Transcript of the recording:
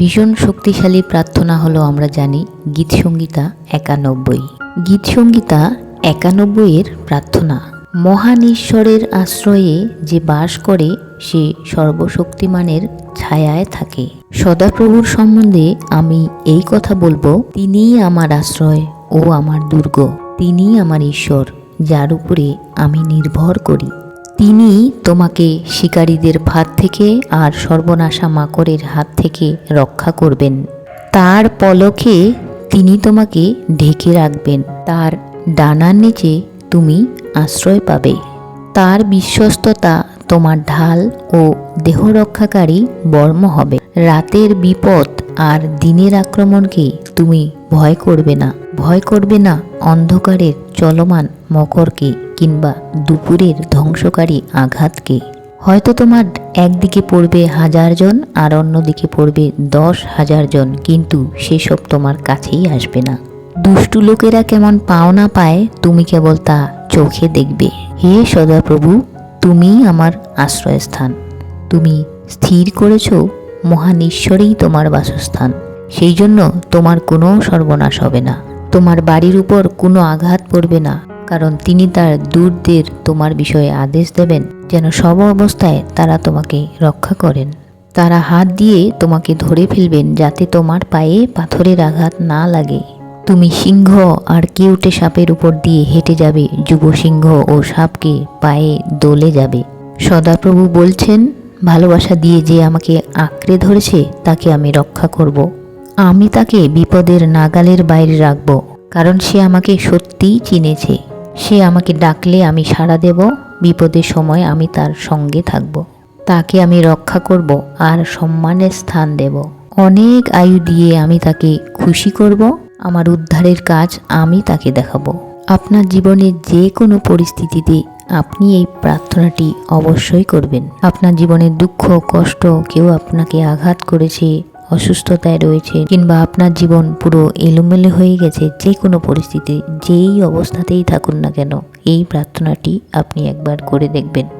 ভীষণ শক্তিশালী প্রার্থনা হলো আমরা জানি গীত সঙ্গীতা একানব্বই। গীত সঙ্গীতা একানব্বইয়ের প্রার্থনা। মহান ঈশ্বরের আশ্রয়ে যে বাস করে, সে সর্বশক্তিমানের ছায়ায় থাকে। সদাপ্রভুর সম্বন্ধে আমি এই কথা বলব, তিনিই আমার আশ্রয় ও আমার দুর্গ, তিনিই আমার ঈশ্বর, যার উপরে আমি নির্ভর করি। তিনি তোমাকে শিকারীদের ফাঁদ থেকে আর সর্বনাশা মাকড়ের হাত থেকে রক্ষা করবেন। তার পলকে তিনি তোমাকে ঢেকে রাখবেন। তার ডানার নিচে তুমি আশ্রয় পাবে। তার বিশ্বস্ততা তোমার ঢাল ও দেহরক্ষাকারী বর্ম হবে। রাতের বিপদ আর দিনের আক্রমণকে তুমি ভয় করবে না। ভয় করবে না অন্ধকারের চলমান মকরকে। কিংবা দুপুরের ধ্বংসকারী আঘাতকে। হয়তো তোমার একদিকে পড়বে হাজার জন আর অন্যদিকে পড়বে দশ হাজার জন, কিন্তু সেসব তোমার কাছেই আসবে না। দুষ্টু লোকেরা কেমন পাওনা পায়, তুমি কেবল তা চোখে দেখবে। হে সদাপ্রভু, তুমিই আমার আশ্রয়স্থান। তুমি স্থির করেছ, মহান ঈশ্বরেই তোমার বাসস্থান। সেই জন্য তোমার কোনো সর্বনাশ হবে না। তোমার বাড়ির উপর কোনো আঘাত পড়বে না। কারণ তিনি তার দূরদের তোমার বিষয়ে আদেশ দেবেন, যেন সব অবস্থায় তারা তোমাকে রক্ষা করেন। তারা হাত দিয়ে তোমাকে ধরে ফেলবেন, যাতে তোমার পায়ে পাথরের আঘাত না লাগে। তুমি সিংহ আর কেউটে সাপের উপর দিয়ে হেঁটে যাবে যুব সিংহ ও সাপকে পায়ে দোলে যাবে। সদাপ্রভু বলছেন, ভালোবাসা দিয়ে যে আমাকে আঁকড়ে ধরেছে, তাকে আমি রক্ষা করব। আমি তাকে বিপদের নাগালের বাইরে রাখব, কারণ সে আমাকে সত্যিই চিনেছে। সে আমাকে ডাকলে আমি সাড়া দেব, বিপদের সময় আমি তার সঙ্গে থাকব। তাকে আমি রক্ষা করব আর সম্মানের স্থান দেব। অনেক আয়ু দিয়ে আমি তাকে খুশি করব, আমার উদ্ধারের কাজ আমি তাকে দেখাবো। আপনার জীবনের যে কোনো পরিস্থিতিতে আপনি এই প্রার্থনাটি অবশ্যই করবেন। আপনার জীবনের দুঃখ, কষ্ট কেউ আপনাকে আঘাত করেছে অসুস্থতায় রয়েছে কিংবা আপনার জীবন পুরো এলোমেলো হয়ে গেছে, যে কোনো পরিস্থিতি, যেই অবস্থাতেই থাকুন না কেন, এই প্রার্থনাটি আপনি একবার করে দেখবেন।